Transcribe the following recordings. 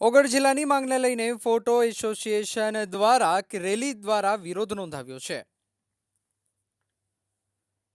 ઓગળ જિલ્લાની માંગને લઈને ફોટો એસોસિએશન દ્વારા રેલી દ્વારા વિરોધ નોંધાવ્યો છે.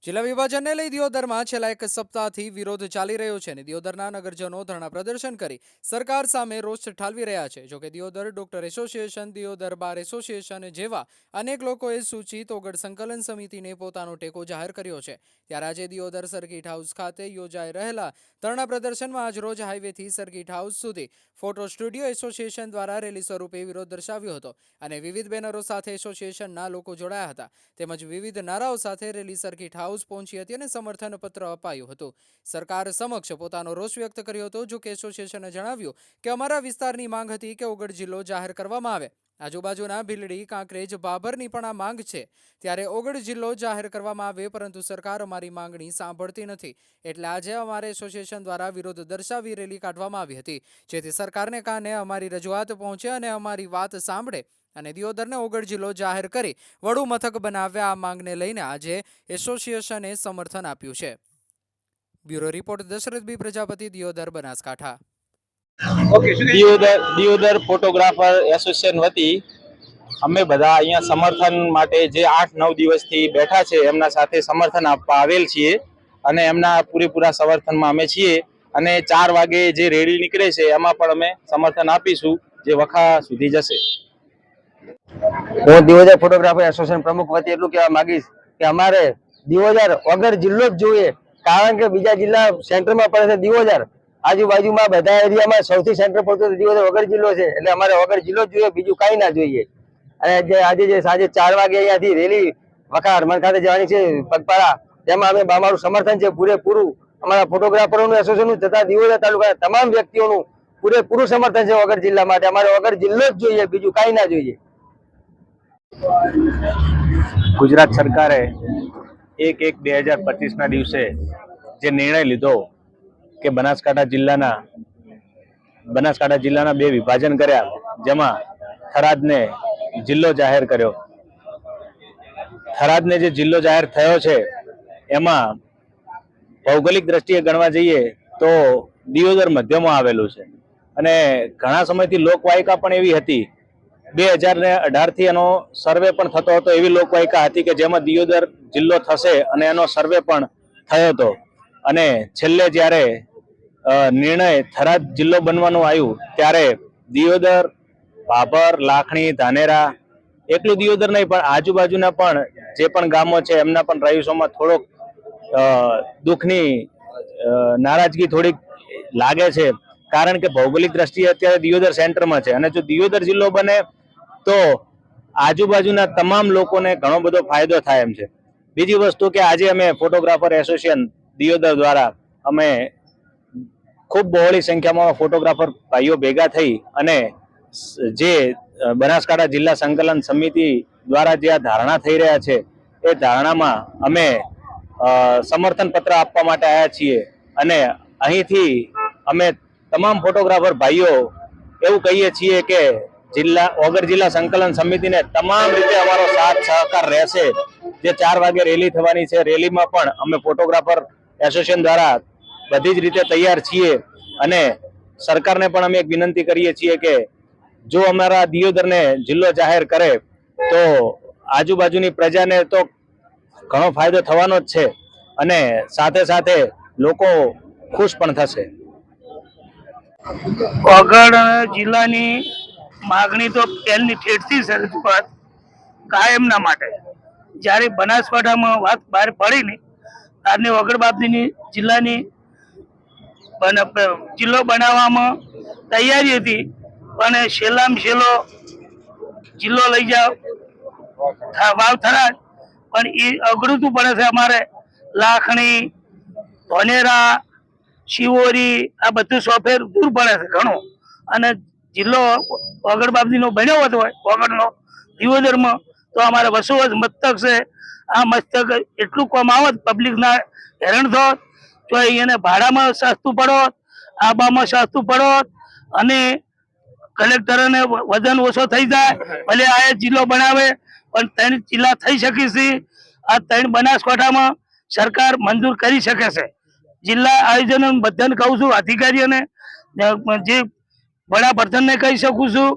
જિલ્લા વિભાજનને લઈ દિયોદરમાં છેલ્લા એક સપ્તાહથી વિરોધ ચાલી રહ્યો છે અને દિયોદરના નગરજનો ધરણા પ્રદર્શન કરી સરકાર સામે રોષ ઠાલવી રહ્યા છે. જોકે Deodar doctor association, Deodar bar association જેવા અનેક લોકોએ સૂચિત ઓગળ સંકલન સમિતિને પોતાનો ટેકો જાહેર કર્યો છે. ત્યારે આજે દિયોદર સર્કિટ હાઉસ ખાતે યોજાઈ રહેલા ધરણા પ્રદર્શનમાં આજરોજ હાઈવેથી સર્કિટ હાઉસ સુધી ફોટો સ્ટુડિયો એસોસિએશન દ્વારા રેલી સ્વરૂપે વિરોધ દર્શાવ્યો હતો અને વિવિધ બેનરો સાથે એસોસિએશનના લોકો જોડાયા હતા. તેમજ વિવિધ નારાઓ સાથે રેલી સર્કિટ હાઉસ પહોંચી હતી અને સમર્થન પત્ર અપાયું હતું. સરકાર સમક્ષ પોતાનો રોષ વ્યક્ત કર્યો હતો. જો કે એસોસિએશને જણાવ્યું કે અમારા વિસ્તારની માંગ હતી કે ઓગળ જિલ્લો જાહેર કરવામાં આવે. આજુબાજુના ભીલડી, કાંકરેજ બાભરની પણ આ માંગ છે. ત્યારે ઓગળ જિલ્લો જાહેર કરવામાં આવે પરંતુ સરકાર અમારી માંગણી સાંભળતી નથી. એટલે આજે અમારે એસોસિએશન દ્વારા વિરોધ દર્શાવી રેલી કાઢવામાં આવી હતી. જેથી સરકારને કાને અમારી રજૂઆત પહોંચે અને અમારી વાત સાંભળે. અને દિયોદરને ઓગળ જિલ્લો જાહેર કરી વડુ મથક બનાવ્યા. આ માંગને લઈને આજે એસોસિએશને સમર્થન આપ્યું છે. Bureau report Dashrath B Prajapati Deodar Banaskantha. Deodar Deodar photographer association વતી અમે બધા અહીંયા સમર્થન માટે જે આઠ નવ દિવસથી બેઠા છે એમના સાથે સમર્થન આપવા આવેલ છીએ અને એમના પૂરેપૂરા સમર્થનમાં અમે છીએ અને ચાર વાગે જે રેલી નીકળે છે એમાં પણ અમે સમર્થન આપીશું જે વખા સુધી જશે. હું દિયોદર ફોટોગ્રાફર એસોસિએશન પ્રમુખ વતી એટલું કહેવા માંગીશ કે અમારે દિયોદર વગર જિલ્લો જ જોઈએ. કારણ કે બીજા જિલ્લા સેન્ટરમાં પડે છે દિયોદર આજુબાજુમાં બધા એરિયામાં સૌથી સેન્ટર પડતો તો વગર જિલ્લો છે. એટલે અમારે વગર જિલ્લો જોઈએ, બીજું કાંઈ ના જોઈએ. અને જે આજે જે સાંજે ચાર વાગે અહીંયાથી રેલી વખા હરમન ખાતે જવાની છે પગપાળા. તેમાં અમે અમારું સમર્થન છે પૂરેપૂરું. અમારા ફોટોગ્રાફરોનું, એસોસિએશનનું તથા દિયોદર તાલુકાના તમામ વ્યક્તિઓનું પૂરેપૂરું સમર્થન છે વગર જિલ્લા માટે. અમારે વગર જિલ્લો જ જોઈએ, બીજું કાંઈ ના જોઈએ. ગુજરાત સરકારે એક એક બે હજાર પચીસના દિવસે જે નિર્ણય લીધો કે બનાસકાંઠા જિલ્લાના બનાસકાંઠા જિલ્લાના બે વિભાજન કર્યા, જેમાં થરાદને જિલ્લો જાહેર કર્યો. થરાદને જે જિલ્લો જાહેર થયો છે, એમાં ભૌગોલિક દ્રષ્ટિએ ગણવા જઈએ તો દિયોદર મધ્યમાં આવેલું છે. અને ઘણા સમયથી લોકવાયકા પણ એવી હતી બે હજાર ને અઢારથી એનો સર્વે પણ થતો હતો. એવી લોકવાયકા હતી કે જેમાં દિયોદર જિલ્લો થશે અને એનો સર્વે પણ થયો હતો. અને છેલ્લે જ્યારે નિર્ણય થરાદ જિલ્લો બનવાનું આવ્યું, ત્યારે દિયોદર ભાભર લાખણી, ધાનેરા, એકલું દિયોદર નહીં, પણ આજુબાજુના પણ જે પણ ગામો છે, એમના પણ રહીશોમાં થોડોક દુઃખની નારાજગી થોડીક લાગે છે. કારણ કે ભૌગોલિક દ્રષ્ટિએ અત્યારે દિયોદર સેન્ટરમાં છે. અને જો દિયોદર જિલ્લો બને તો આજુબાજુના તમામ લોકોને ઘણો બધો ફાયદો થાય એમ છે. બીજી વસ્તુ કે આજે અમે ફોટોગ્રાફર એસોસિએશન દિયોદર દ્વારા અમે ખૂબ બહોળી સંખ્યામાં ફોટોગ્રાફર ભાઈઓ ભેગા થઈ અને જે બનાસકાંઠા જિલ્લા સંકલન સમિતિ દ્વારા જે આ ધારણા થઈ રહ્યા છે, એ ધારણામાં અમે સમર્થન પત્ર આપવા માટે આવ્યા છીએ અને અહીંથી અમે તમામ ફોટોગ્રાફર ભાઈઓ એવું કહીએ છીએ કે જિલ્લા ઓગર જિલ્લા સંકલન સમિતિને તમામ રીતે અમારો સાથ સહકાર રહેશે. જે ચાર વાગે રેલી થવાની છે. રેલીમાં પણ અમે ફોટોગ્રાફર એસોસિએશન દ્વારા બધી જ રીતે તૈયાર છીએ અને સરકારને પણ અમે એક વિનંતી કરીએ છીએ કે જો અમારા દિયોદરને જિલ્લો જાહેર કરે, તો આજુબાજુની પ્રજાને તો ઘણો ફાયદો થવાનો જ છે અને સાથે સાથે લોકો ખુશ પણ થશે. ઓગળ જિલ્લાની માગણી તો પહેલની ઠેઠથી છે રજૂઆત કાયમના માટે. જ્યારે બનાસકાંઠામાં વાત બહાર પડી ને ત્યારને વગડ જિલ્લાની જિલ્લો બનાવવામાં તૈયારી હતી. પણ છેલ્લામાં છેલ્લો જિલ્લો લઈ જાવ વાવ થરાદ. પણ એ અઘરું પડે છે અમારે. લાખણી, ધોનેરા, શિવોરી, આ બધું સોફેર દૂર પડે છે ઘણું. અને જિલ્લો વગડ બાપજીનો બન્યો હોતો વગડનો દિયોદરમાં, તો અમારે વસુવસ મસ્તક છે. આ મસ્તક એટલું કોમ આવત, પબ્લિકના હેરણ થોત. તો એને ભાડામાં સસ્તું પડોત, આબામાં સસ્તું પડોત, અને કલેક્ટરને વજન ઓછો થઈ જાય, ભલે આ જિલ્લો બનાવે, પણ ત્રણ જિલ્લા થઈ શકે છે. આ ત્રણ બનાસકાંઠામાં સરકાર મંજૂર કરી શકે છે. જિલ્લા આયોજન બધાને કહું છું, અધિકારીઓને જે વડાપ્રધાનને કહી શકું છું,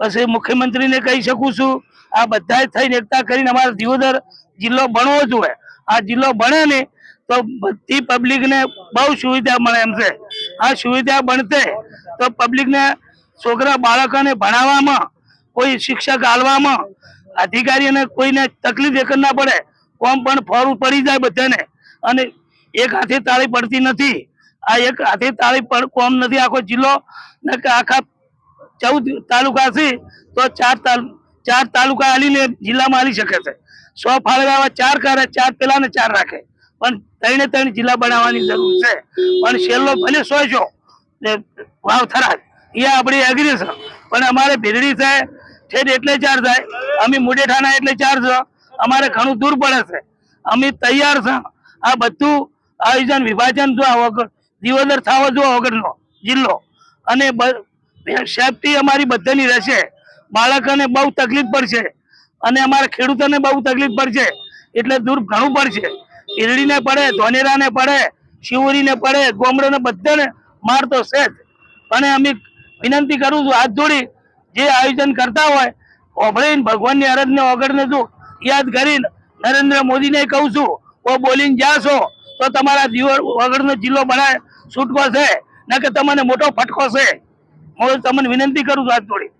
પછી મુખ્યમંત્રીને કહી શકું છું. આ બધા થઈને એકતા કરીને અમારો દિયોદર જિલ્લો ભણવો જોઈએ. આ જિલ્લો ભણે ને તો બધી પબ્લિકને બહુ સુવિધા મળે એમ છે. આ સુવિધા બનતે તો પબ્લિકને છોકરા બાળકોને ભણાવવામાં, કોઈ શિક્ષક હાલવામાં, અધિકારીઓને કોઈને તકલીફ એક ના પડે, કોમ પણ ફોરું પડી જાય બધાને. અને એક હાથે તાળી પડતી નથી. આ એક હાથે તાળી પણ કોમ નથી. આખો જિલ્લો આખા ચૌદ તાલુકા છે તો ચાર ચાર તાલુકા હાલીને જિલ્લામાં હાલી શકે છે. સો ફાળવ્યા ચાર કરે, ચાર પેલા ને ચાર રાખે. પણ ત્રણે ત્રણ જિલ્લા બનાવવાની જરૂર છે. પણ છેલ્લો ભલે સો છો ને વાવ થરા એ આપણી એગ્રી છે પણ અમારે ભેરડી થાય ઠેઠ એટલે ચાર થાય. અમે મુડેઠાના એટલે ચાર છે. અમારે ઘણું દૂર પડે છે. અમે તૈયાર છે. આ બધું આયોજન, વિભાજન જો વગર, દિવોદર થાવો જો વગરનો જિલ્લો. અને સેફટી અમારી બધાની રહેશે. બાળકોને બહુ તકલીફ પડશે. અને અમારા ખેડૂતોને બહુ તકલીફ પડશે. એટલે દૂર ઘણું પડશે. ઈરડીને પડે, ધોનેરાને પડે, શિવરીને પડે ગોમડોને બધાને મારતો છે જ અને અમે વિનંતી કરું છું, હાથ જોડી જે આયોજન કરતા હોય ઓભળીને ભગવાનની અરજને ઓગળને જો યાદ કરીને નરેન્દ્ર મોદીને કહું છું ઓ બોલીને જાશો, તો તમારા દીવર વગરનો જિલ્લો બનાય, છૂટકો છે. ન કે તમને મોટો ફટકો છે. હું તમને વિનંતી કરું છું હાથ જોડી.